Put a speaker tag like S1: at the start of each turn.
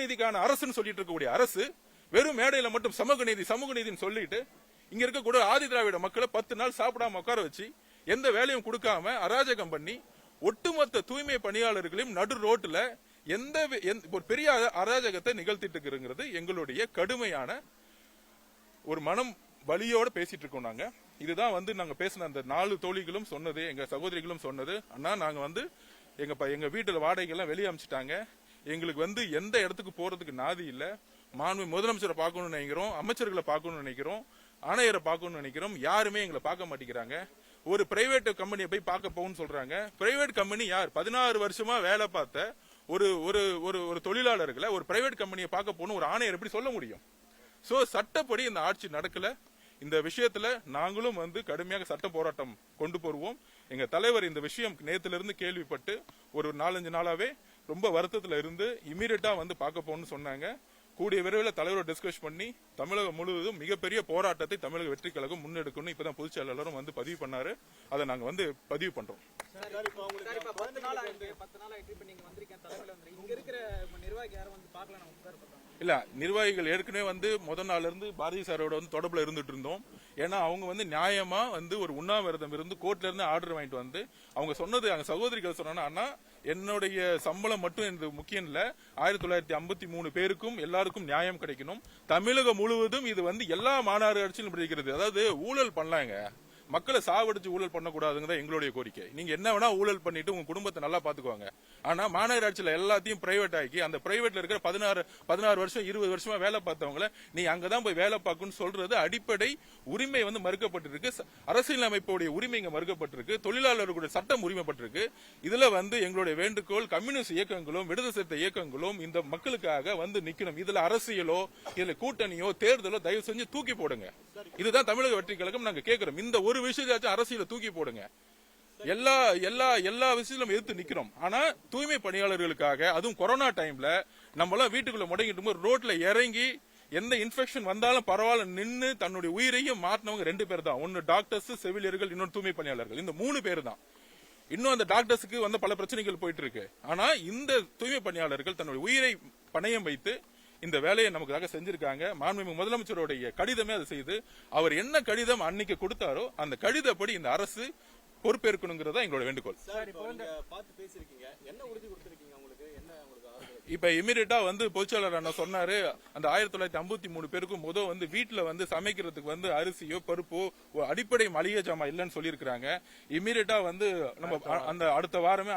S1: நீதிக்கான அரசுன்னு சொல்லிட்டு இருக்கக்கூடிய அரசு வெறும் மேடையில மட்டும் சமூக நீதி சமூக நீதின்னு சொல்லிட்டு இங்க இருக்கக்கூடிய ஆதி திராவிட மக்களை பத்து நாள் சாப்பிடாம உட்கார வச்சு எந்த வேலையும் கொடுக்காம அராஜகம் பண்ணி ஒட்டுமொத்த தூய்மை பணியாளர்களையும் நடு ரோட்டில் எந்த ஒரு பெரிய அராஜகத்தை நிகழ்த்திட்டு இருக்கிறது எங்களுடைய கடுமையான ஒரு மனம் வலியோட பேசிட்டு இருக்கோம் நாங்க. இதுதான் வந்து நாங்க பேசின அந்த நாலு தோழிகளும் சொன்னது எங்க சகோதரிகளும் சொன்னது. அண்ணா நாங்க வந்து எங்க எங்க வீட்டுல வாடகைகள்லாம் வெளியே அமைச்சிட்டாங்க. எங்களுக்கு வந்து எந்த இடத்துக்கு போறதுக்கு நாதி இல்ல. மாண்பு முதலமைச்சரை பார்க்கணும்னு நினைக்கிறோம் அமைச்சர்களை பார்க்கணும்னு நினைக்கிறோம் ஆணையரை பார்க்கணும்னு நினைக்கிறோம். யாருமே எங்களை பார்க்க மாட்டேங்கிறாங்க. ஒரு பிரைவேட் கம்பெனியை போய் பார்க்க போகணும்னு சொல்றாங்க. பிரைவேட் கம்பெனி யார்? பதினாறு வருஷமா வேலை பார்த்த ஒரு ஒரு ஒரு ஒரு தொழிலாளர்களை ஒரு பிரைவேட் கம்பெனியை பார்க்க போகணும் ஒரு ஆணையர் எப்படி சொல்ல முடியும்? சோ சட்டப்படி இந்த ஆட்சி நடக்கல. இந்த விஷயத்துல நாங்களும் வந்து கடுமையாக சட்ட போராட்டம் கொண்டு போடுவோம் எங்க தலைவர் இந்த விஷயம் நேத்துல இருந்து கேள்விப்பட்டு ஒரு நாலஞ்சு நாளாவே ரொம்ப வருத்தத்துல இருந்து இமீடியட்டா வந்து பார்க்க போகணும்னு சொன்னாங்க. கூடிய விரைவில் தலைவரோட டிஸ்கஸ் பண்ணி தமிழகம் முழுவதும் மிகப்பெரிய போராட்டத்தை தமிழக வெற்றி கழகம் முன்னெடுக்கணும் இப்பதான் பொதுச் செயலாளரும் வந்து பதிவு பண்ணாரு. அதை நாங்க வந்து பதிவு பண்றோம்.
S2: சார் இப்ப பத்து நாள் ஆயிட்டு பத்து நாள் ஆயிட்டு இப்ப நீங்க வந்திருக்கேன் தலைமையில வந்து இங்க இருக்கிற நிர்வாகி யாரும் வந்து பார்க்கல நம்ம உட்கார
S1: இல்ல நிர்வாகிகள் ஏற்கனவே வந்து முதல் நாள்ல இருந்து பாரதி சாரோட வந்து தொடர்புல இருந்துட்டு இருந்தோம். ஏன்னா அவங்க வந்து நியாயமா வந்து ஒரு உண்ணாவிரதம் இருந்து கோர்ட்ல இருந்து ஆர்டர் வாங்கிட்டு வந்து அவங்க சொன்னது அவங்க சகோதரிகள் சொன்னா அண்ணா என்னுடைய சம்பளம் மட்டும் எனது முக்கியம் இல்ல. ஆயிரத்தி தொள்ளாயிரத்தி ஐம்பத்தி மூணு பேருக்கும் எல்லாருக்கும் நியாயம் கிடைக்கணும். தமிழகம் முழுவதும் இது வந்து எல்லா மாநாடு ஆட்சியிலும் இருக்கிறது அதாவது ஊழல் பண்ணலாங்க. மக்களை சாவடிச்சு ஊழல் பண்ணக்கூடாதுங்க தான் எங்களுடைய கோரிக்கை. நீங்க என்ன வேணா ஊழல் பண்ணிட்டு உங்க குடும்பத்தை நல்லா பாத்துக்குவாங்க ஆனா மாநகராட்சியில எல்லாத்தையும் பிரைவேட் ஆக்கி அந்த பிரைவேட்ல இருக்கிற பதினாறு பதினாறு வருஷம் இருபது வருஷமா வேலை பார்த்தவங்கள நீ அங்கதான் போய் வேலை பார்க்கணும்னு சொல்றது அடிப்படை உரிமை வந்து மறுக்கப்பட்டிருக்கு. அரசியல் அமைப்புடைய உரிமை இங்க மறுக்கப்பட்டிருக்கு. தொழிலாளர்களுடைய சட்டம் உரிமைப்பட்டிருக்கு. இதுல வந்து எங்களுடைய வேண்டுகோள் கம்யூனிஸ்ட் இயக்கங்களும் விடுதலை சிறுத்தை இயக்கங்களும் இந்த மக்களுக்காக வந்து நிக்கணும். இதுல அரசியலோ இதுல கூட்டணியோ தேர்தலோ தயவு செஞ்சு தூக்கி போடுங்க. இதுதான் தமிழக வெற்றி கழகம் நாங்க கேட்கிறோம் இந்த ஒரு விஷயத்தாச்சும் அரசியல தூக்கி போடுங்க. எல்லா எல்லா எல்லா விஷயத்திலும் எதிர்த்து நிக்கிறோம். ஆனா தூய்மை பணியாளர்களுக்காக அதுவும் கொரோனா டைம்ல நம்ம எல்லாம் வீட்டுக்குள்ள முடங்கிட்டு போது ரோட்ல இறங்கி எந்த இன்ஃபெக்ஷன் வந்தாலும் பரவாயில்ல நின்று தன்னுடைய உயிரையும் மாட்டினவங்க ரெண்டு பேர் தான் ஒன்னு டாக்டர்ஸ் செவிலியர்கள் இன்னொரு தூய்மை பணியாளர்கள். இந்த மூணு பேர் தான் இன்னும் அந்த டாக்டர்ஸுக்கு வந்து பல பிரச்சனைகள் போயிட்டு இருக்கு. ஆனா இந்த தூய்மை பணியாளர்கள் தன்னுடைய உயிரை பணயம் வைத்து இந்த வேலையை நமக்காக செஞ்சிருக்காங்க. மாண்புமிகு முதலமைச்சருடைய கடிதமே அதை செய்து அவர் என்ன கடிதம் அன்னைக்கு கொடுத்தாரோ அந்த கடிதப்படி இந்த அரசு பொறுப்பேற்கணுங்கிறதா எங்களோட வேண்டுகோள்.
S2: சார் இப்போ நீங்க பார்த்து பேசிருக்கீங்க என்ன உறுதி கொடுத்திருக்கீங்க உங்களுக்கு? என்ன உங்களுக்கு ஆறுதல்
S1: இப்ப இமீடியட்டா வந்து பொதுச்செயலாளர் அண்ணா சொன்னாரு அந்த ஆயிரத்தி தொள்ளாயிரத்தி ஐம்பத்தி மூணு பேருக்கும் முத வந்து வீட்டுல வந்து சமைக்கிறதுக்கு வந்து அரிசியோ பருப்போ ஒரு அடிப்படை மளிகை ஜாமான் இல்லைன்னு சொல்லியிருக்கிறாங்க. இமீடியட்டா வந்து நம்ம அந்த அடுத்த வாரமே